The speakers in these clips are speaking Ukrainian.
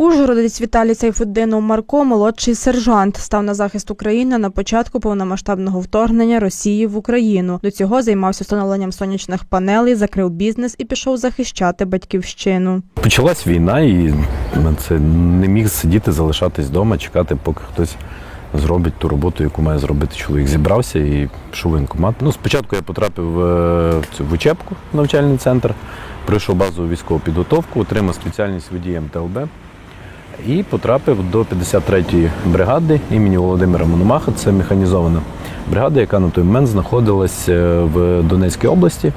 Ужгородець Віталій Сайфуддинов Марко, молодший сержант, став на захист України на початку повномасштабного вторгнення Росії в Україну. До цього займався встановленням сонячних панелей, закрив бізнес і пішов захищати батьківщину. Почалась війна, і це не міг сидіти, залишатись вдома, чекати, поки хтось зробить ту роботу, яку має зробити чоловік. Зібрався і пішов воєнкомат. Ну, спочатку я потрапив е, в цю в учебку, навчальний центр, пройшов базову військову підготовку, отримав спеціальність водія МТЛБ і потрапив до 53-ї бригади імені Володимира Мономаха. Це механізована бригада, яка на той момент знаходилась е, в Донецькій області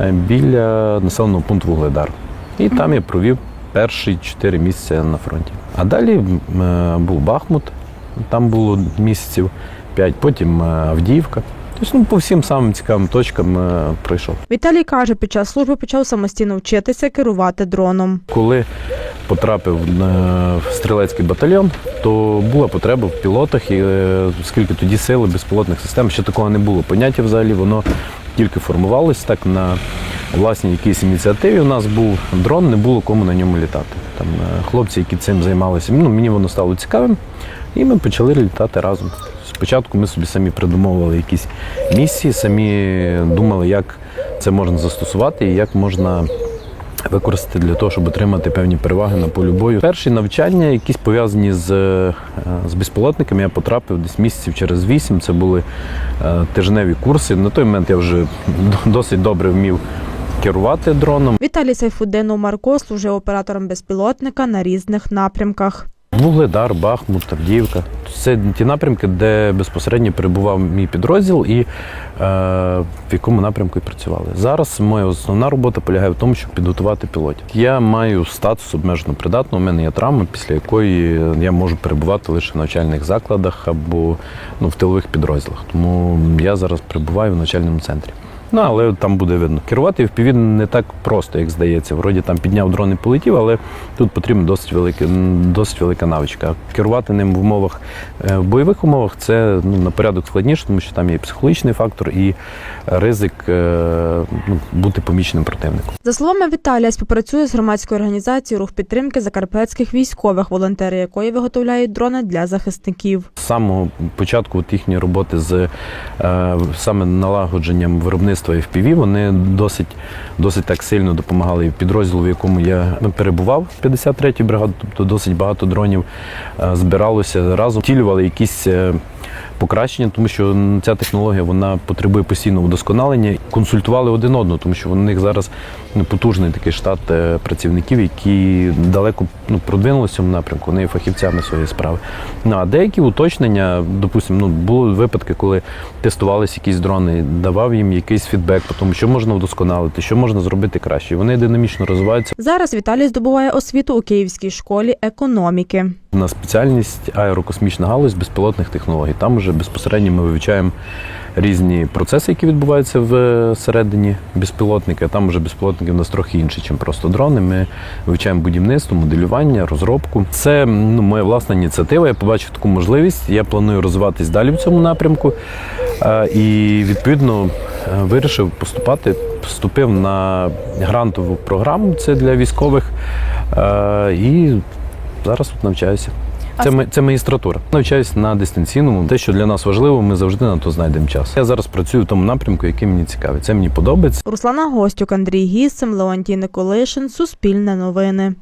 е, біля населеного пункту Вугледар. І там я провів перші 4 місяці на фронті. А далі е, був Бахмут, там було місяців 5, потім Авдіївка. Тобто ну, по всім самим цікавим точкам пройшов. Віталій каже, під час служби почав самостійно вчитися керувати дроном. Коли потрапив в стрілецький батальйон, то була потреба в пілотах, і е, оскільки тоді сили безпілотних систем ще такого не було поняття взагалі, воно тільки формувалось так на власній якійсь ініціативі. У нас був дрон, не було кому на ньому літати. Там е, хлопці, які цим займалися, ну мені воно стало цікавим, і ми почали літати разом. Спочатку ми собі самі придумовували якісь місії, самі думали, як це можна застосувати і як можна використати для того, щоб отримати певні переваги на полі бою. Перші навчання, якісь пов'язані з, е, з безпілотниками, я потрапив десь місяців через вісім. Це були е, тижневі курси. На той момент я вже досить добре вмів керувати дроном. Віталій Сайфуддинов Марко служив оператором безпілотника на різних напрямках. Вугледар, Бахмут, Авдіївка. Це ті напрямки, де безпосередньо перебував мій підрозділ і е, в якому напрямку і працювали. Зараз моя основна робота полягає в тому, щоб підготувати пілотів. Я маю статус обмежено придатного. У мене є травма, після якої я можу перебувати лише в навчальних закладах або ну, в тилових підрозділах. Тому я зараз перебуваю в навчальному центрі. Ну, але там буде видно. Керувати FPV не так просто, як здається. Вроді там підняв дрон і полетів, але тут потрібна досить велика, досить велика навичка. Керувати ним в умовах, е, в бойових умовах це ну, на порядок складніше, тому що там є психологічний фактор, і ризик е, ну, бути поміченим противником. За словами Віталія, співпрацює з громадською організацією рух підтримки закарпатських військових, волонтери якої виготовляють дрони для захисників. Самого початку от їхньої роботи з е, саме налагодженням виробництва FPV, вони досить, досить так сильно допомагали підрозділу, в якому я ну, перебував, 53-й бригаді, тобто досить багато дронів е, збиралося разом, втілювали якісь. Покращення, тому що ця технологія вона потребує постійного вдосконалення. Консультували один одного, тому що у них зараз ну, потужний такий штат е, працівників, які далеко ну, продвинулися в цьому напрямку. Вони фахівцями своєї справи. Ну а деякі уточнення, допустимо, ну були випадки, коли тестувалися якісь дрони, давав їм якийсь фідбек, по тому що можна вдосконалити, що можна зробити краще. Вони динамічно розвиваються. Зараз Віталій здобуває освіту у Київській школі економіки. На спеціальність аерокосмічна галузь безпілотних технологій. Там вже безпосередньо ми вивчаємо різні процеси, які відбуваються всередині безпілотника. Там вже безпілотники в нас трохи інші, ніж просто дрони. Ми вивчаємо будівництво, моделювання, розробку. Це ну, моя власна ініціатива. Я побачив таку можливість. Я планую розвиватись далі в цьому напрямку. Е, І відповідно е, вирішив поступати. Вступив на грантову програму. Це для військових. Е, І зараз тут навчаюся. Це, ми це магістратура. Навчаюся на дистанційному. Те, що для нас важливо, ми завжди на то знайдемо час. Я зараз працюю в тому напрямку, який мені цікавий. Це мені подобається. Руслана Гостюк, Андрій Гісцем, Леонтій Николишин, Суспільне новини.